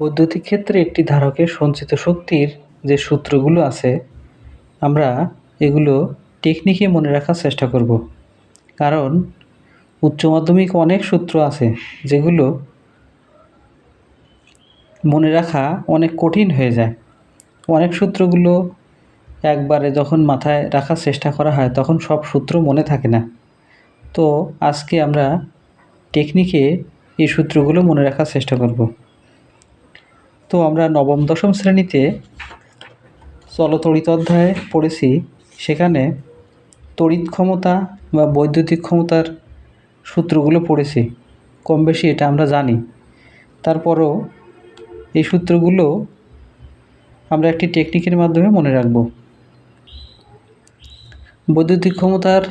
বৈদ্যুতিক ক্ষেত্রে একটি ধারকের সঞ্চিত শক্তির যে সূত্রগুলো আছে, আমরা এগুলো টেকনিকে মনে রাখার চেষ্টা করব। কারণ উচ্চ মাধ্যমিক অনেক সূত্র আছে, যেগুলো মনে রাখা অনেক কঠিন হয়ে যায়। অনেক সূত্রগুলো একবারে যখন মাথায় রাখার চেষ্টা করা হয়, তখন সব সূত্র মনে থাকে না। তো আজকে আমরা টেকনিকে এই সূত্রগুলো মনে রাখার চেষ্টা করব। তো আমরা নবম, দশম শ্রেণীতে চলতড়িৎ অধ্যায়ে পড়েছি। সেখানে তড়িৎ ক্ষমতা বা বৈদ্যুতিক ক্ষমতার সূত্রগুলো পড়েছি। কম বেশি এটা আমরা জানি। তারপরও এই সূত্রগুলো আমরা একটি টেকনিকের মাধ্যমে মনে রাখব। বৈদ্যুতিক ক্ষমতার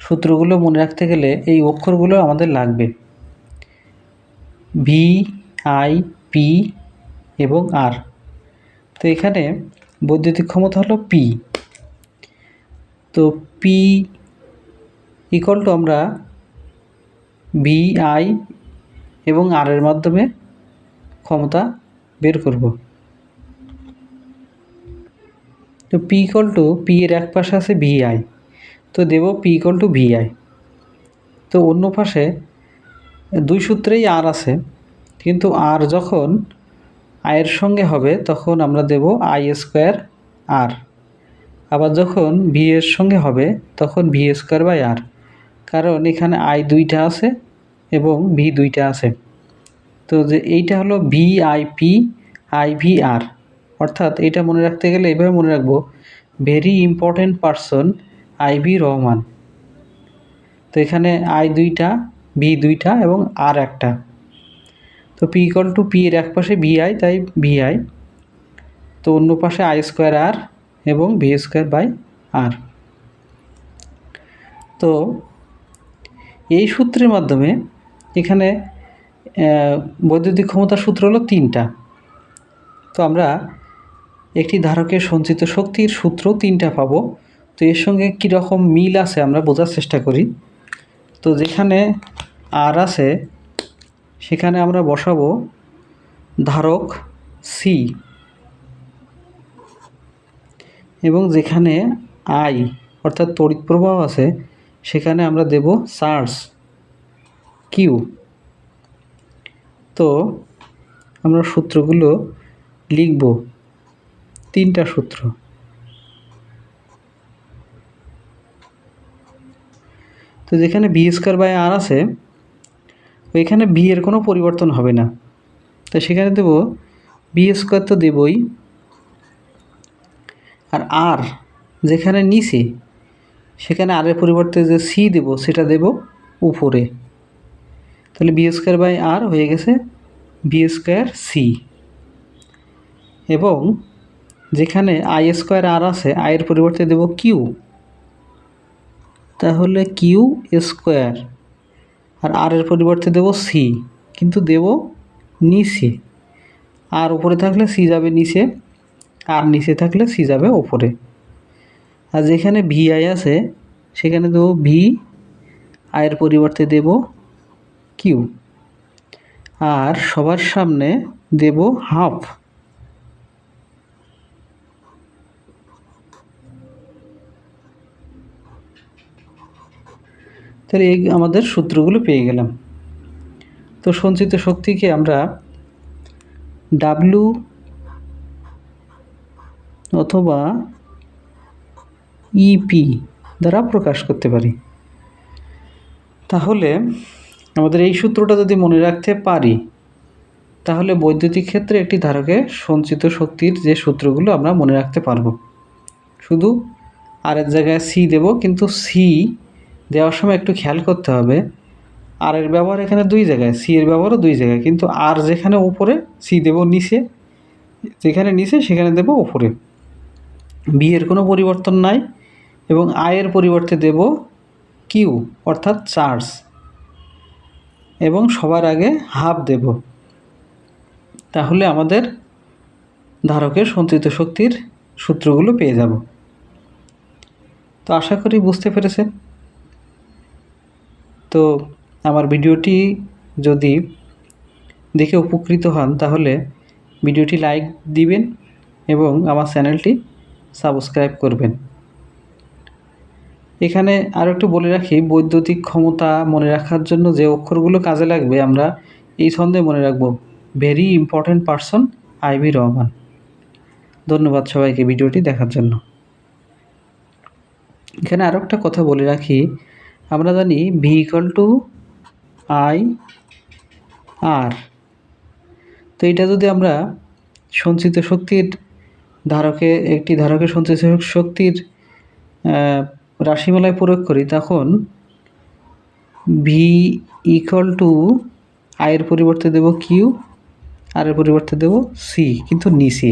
সূত্রগুলো মনে রাখতে গেলে এই অক্ষরগুলো আমাদের লাগবে। ভি, আই, পি এবং আর। তো এখানে বৈদ্যুতিক ক্ষমতা হলো পি তো পি ইকল টু আমরা ভি আই এবং আর এর মাধ্যমে ক্ষমতা বের করব। তো পি ইকল টু পি এর এক পাশে আছে ভি আই তো দেব P equal to V I তো অন্য পাশে দুই সূত্রেই আর আছে, কিন্তু আর যখন আয়ের সঙ্গে হবে, তখন আমরা দেব আই স্কোয়ার আর। আবার যখন ভি এর সঙ্গে হবে, তখন ভি স্কোয়ার বাই আর। কারণ এখানে আই দুইটা আছে এবং ভি দুইটা আছে। তো যে এইটা হলো V I P, I V R. অর্থাৎ এটা মনে রাখতে গেলে এভাবে মনে রাখব, very important person Ivy Rahman. তো এখানে আই দুইটা, ভি দুইটা এবং আর একটা। তো পি ইকল টু পি এর এক পাশে ভি আই তাই ভি আই তো অন্য পাশে আই স্কোয়ার আর এবং ভি স্কোয়ার বাই আর তো এই সূত্রের মাধ্যমে এখানে বৈদ্যুতিক ক্ষমতার সূত্র হলো তিনটা। তো আমরা একটি ধারকের সঞ্চিত শক্তির সূত্র তিনটা পাবো। তো এর সঙ্গে কীরকম মিল আছে আমরা বোঝার চেষ্টা করি। তো যেখানে আর আছে সেখানে আমরা বসাবো ধারক সি এবং যেখানে আই অর্থাৎ তড়িৎ প্রবাহ আছে, সেখানে আমরা দেব চার্জ কিউ তো আমরা সূত্রগুলো লিখব তিনটা সূত্র। তো যেখানে ভি স্কোয়ার বাই আর আছে ওইখানে ভি এর কোনো পরিবর্তন হবে না। তো সেখানে দেব বি স্কোয়ার তো দেবই। আর আর যেখানে নিচে, সেখানে আরের পরিবর্তে যে সি দেব, সেটা দেব উপরে। তাহলে বি স্কোয়ার বাই আর হয়ে গেছে বি স্কোয়ার সি এবং যেখানে আই স্কোয়ার আর আছে আয়ের পরিবর্তে দেব কিউ তাহলে কিউ স্কোয়ার আর আর এর পরিবর্তে দেব সি কিন্তু দেব নিচে। আর উপরে থাকলে সি যাবে নিচে আর নিচে থাকলে সি যাবে ওপরে। আর যেখানে ভি আই আছে, সেখানে দেবো ভি আয়ের পরিবর্তে দেব কিউ আর সবার সামনে দেব হাফ তাহলে এই আমাদের সূত্রগুলো পেয়ে গেলাম। তো সঞ্চিত শক্তিকে আমরা ডাব্লু অথবা ইপি দ্বারা প্রকাশ করতে পারি। তাহলে আমাদের এই সূত্রটা যদি মনে রাখতে পারি, তাহলে বৈদ্যুতিক ক্ষেত্রে একটি ধারকে সঞ্চিত শক্তির যে সূত্রগুলো আমরা মনে রাখতে পারব। শুধু আরেক জায়গায় সি দেব, কিন্তু সি দেওয়ার সময় একটু খেয়াল করতে হবে। আর এর ব্যবহার এখানে দুই জায়গায়, সি এর ব্যবহারও দুই জায়গায়। কিন্তু আর যেখানে উপরে, সি দেব নিচে, যেখানে নিচে সেখানে দেব উপরে। বি এর কোনো পরিবর্তন নাই এবং আয়ের পরিবর্তে দেব কিউ, অর্থাৎ চার্জ। এবং সবার আগে হাফ দেব। তাহলে আমাদের ধারকের সঞ্চিত শক্তির সূত্রগুলো পেয়ে যাব। তো আশা করি বুঝতে পেরেছেন। তো আমার ভিডিওটি যদি দেখে উপকৃত হন, তাহলে ভিডিওটি লাইক দিবেন এবং আমার চ্যানেলটি সাবস্ক্রাইব করবেন। এখানে আরও একটু বলে রাখি, বৈদ্যুতিক ক্ষমতা মনে রাখার জন্য যে অক্ষরগুলো কাজে লাগবে, আমরা এই ছন্দে মনে রাখব very important person Ivy Rahman ধন্যবাদ সবাইকে ভিডিওটি দেখার জন্য। এখানে আরও একটা কথা বলে রাখি আমরা জানি V equal to I R তো এটা যদি আমরা সঞ্চিত শক্তির ধারকে, একটি ধারকের সঞ্চিত শক্তির রাশিমালায় প্রয়োগ করি, তখন ভি ইকুয়াল টু আয়ের পরিবর্তে দেব কিউ আর এর পরিবর্তে দেব সি কিন্তু নিচে।